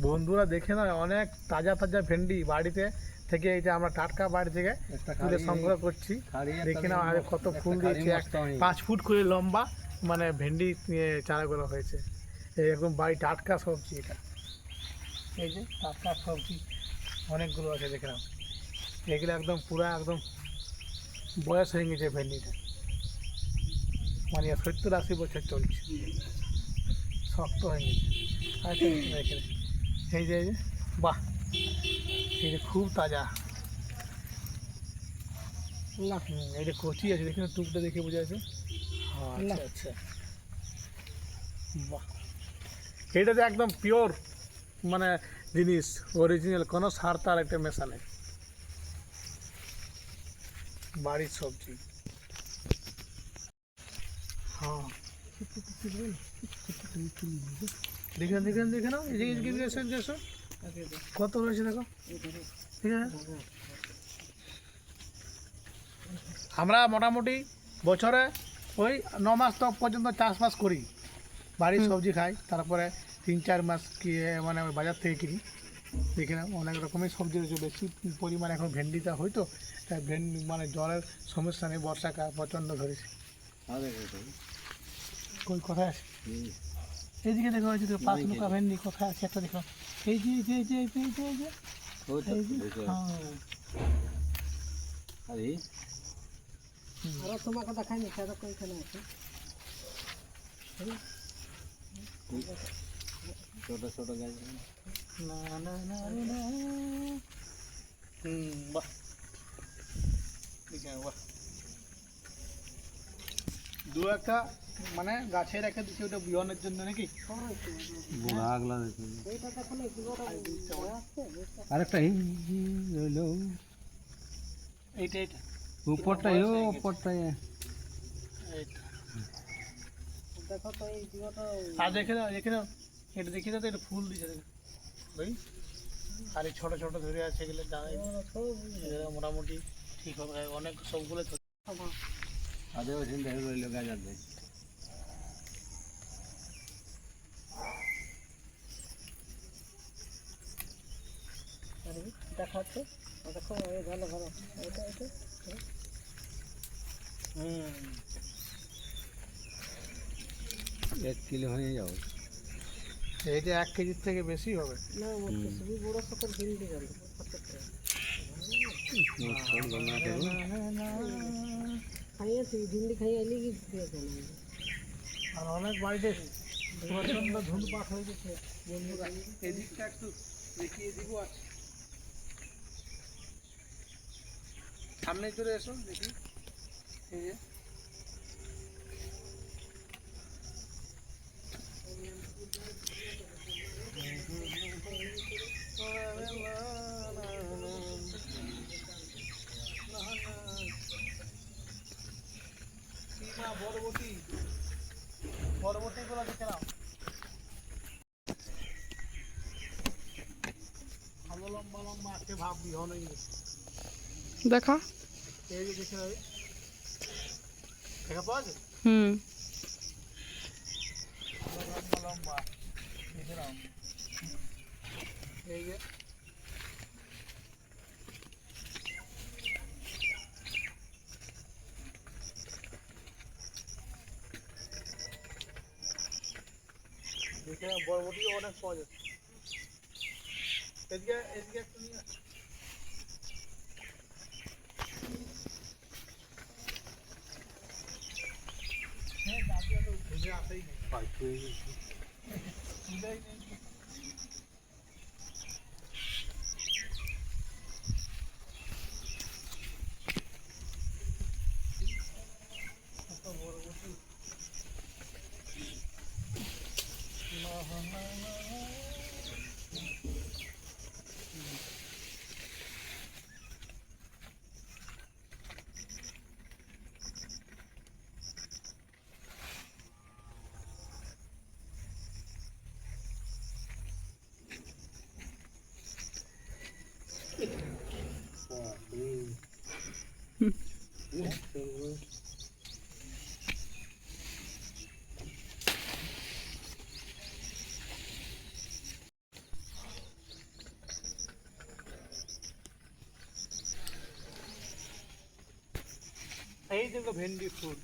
বন্ধুরা দেখে না অনেক তাজা তাজা ভেন্ডি বাড়িতে থেকে এই যে আমরা টাটকা বাড়ি থেকে তুলে সংগ্রহ করছি। দেখে না লম্বা- আরে কত ফুল দিয়েছে পাঁচ ফুট করে লম্বা মানে ভেন্ডি চারাগুলো হয়েছে। এরকম বাড়ি টাটকা সবজি এটা। এই যে টাটকা সবজি অনেকগুলো আছে দেখে নাও। এগুলো একদম পুরো একদম বয়স হয়ে গেছে ভেন্ডিটা। মানে সত্তর আশি বছর চলছে। শক্ত হয়ে গেছে। আচ্ছা। এই যে এই যে বাহ। এই যে খুব তাজা। হুম, এই যে কচি আছে দেখি না টুকটা দেখে বোঝা যাচ্ছে। আচ্ছা আচ্ছা। বাহ। এটা তো একদম পিওর মানে জিনিস অরিজিনাল কোনো সার তার একটা মেশা নেই। বাড়ির সবজি। হ্যাঁ। দেখে নাও, দেখে নাও, দেখে নাও এই যে এসো, এই এসো। কত রয়েছে দেখো? ঠিক আছে আমরা মোটামুটি বছরে ওই ন মাস তো পর্যন্ত চাষবাস করি। বাড়ির সবজি খাই তারপরে তিন চার মাস কি মানে ওই বাজার থেকে কিনি। দেখে না অনেক রকমের সবজি রয়েছে বেশি পরিমাণে এখন ভেন্ডিটা হয়তো তাই ভেন্ডি মানে জলের সমস্যা নেই বর্ষাকাল প্রচণ্ড ধরেছে। কই কোথায় আছে হুম, এইদিকে দেখো ওই যে পাঁচ লুকা ভেন্ডি কোথায় আছে একটা দেখো। এই যে এই যে এই যে এই যে এই যে এই যে। ওইটা, এই যে ওইটা। হ্যাঁ। আরে, আরও তোমাকে দেখাইনি সেটা কোনখানে আছে। ছোট ছোট গাছ। না না না রে না। হুম বাহ। ঠিক আছে বাহ। দু একটা মানে গাছে রেখে দিচ্ছি ওটা বিহনের জন্য নাকি? আরেকটা এই রইল। এইটা এইটা। উপরটা উপরটা। এইটা। দেখো তো এই জিওটা আর দেখে দাও দেখে দাও এটা দেখে দাও তো এটা ফুল দিছে দেখো ওই আর এই ছোটো ছোটো ধরে আছে এগুলো মোটামুটি ঠিক হবে অনেক সবগুলো ছোট। আদে ওই দিন দেখে রইল গাছ আর দেখ দেখাচ্ছে। দেখো এই ভালো ভালো। এটা এটা হুম। এক কিলো হয়ে যাও এইটা এক কেজির থেকে বেশি হবে। না তো খুবই বড় সকল ভিন্ডি গেল খাইয়েছি ভিন্ডি খাইয়ে এলি কি আর অনেক বাড়িতে প্রচণ্ড ধুলপাত হয়ে গেছে বন্ধুরা এদিকটা একটু দেখিয়ে দিব আর সামনে চলে এসো দেখি। এই যে। বরবটি বরবটি গুলো দেখে নাও ভালো লম্বা লম্বা আছে ভাব বিহন দেখা। হুম ভালো লম্বা লম্বা দেখে নাও এই যে দেখে নাও বরবটি অনেক পাওয়া যায় এদিকে এদিকে Oh, এই যেগুলো ভেন্ডি ফুল।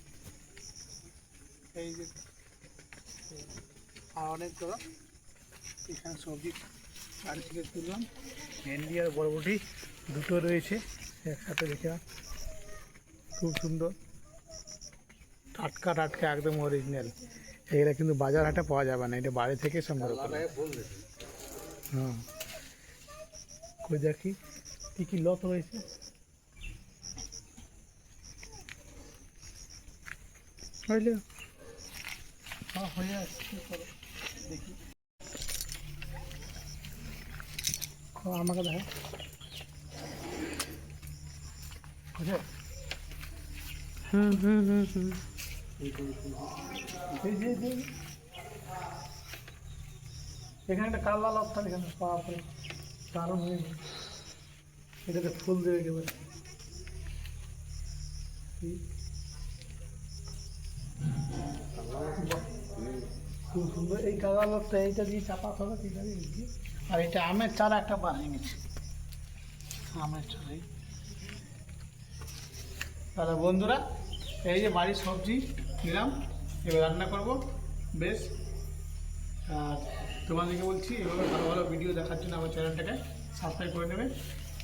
এই যে। আর অনেকগুলো এখানে সবজি বাড়ি থেকে তুললাম। ভেন্ডি আর বরবটি দুটো রয়েছে একসাথে দেখে খুব সুন্দর। টাটকা টাটকা একদম অরিজিনাল এগুলো কিন্তু বাজার হাটে পাওয়া যাবে না এটা বাড়ি থেকে সংগ্রহ করা। হ্যাঁ। কই দেখি কী কী লত রয়েছে? হইল আমাকে দেখো হুম হুম হুম হুম। এখানে একটা কালা লতা এখানে বাপরে দারুণ হয়ে এটাতে ফুল দেবে একেবারে। খুব সুন্দর এই কালা লতা এইটা দিয়ে চাপা হবে ঠিক আছে দিয়ে। আর এটা আমের চারা একটা বানিয়ে নিচ্ছে আমের চারাই তাহলে বন্ধুরা এই যে বাড়ির সবজি নিলাম এবার রান্না করব। বেশ। আর তোমাদেরকে বলছি এভাবে ভালো ভালো ভিডিও দেখার জন্য আমার চ্যানেলটাকে সাবস্ক্রাইব করে নেবে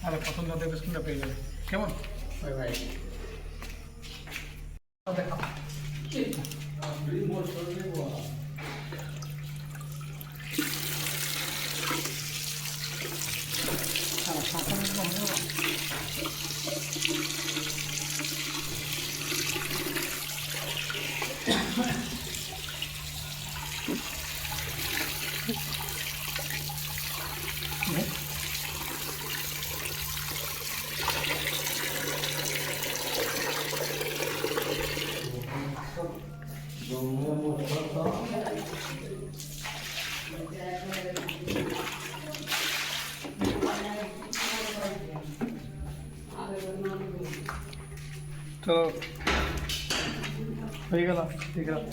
তাহলে প্রথম নোটিফিকেশনটা পেয়ে যাবে। কেমন? Bye bye. দেখাও। তো হয়ে গেল ঠিক আছে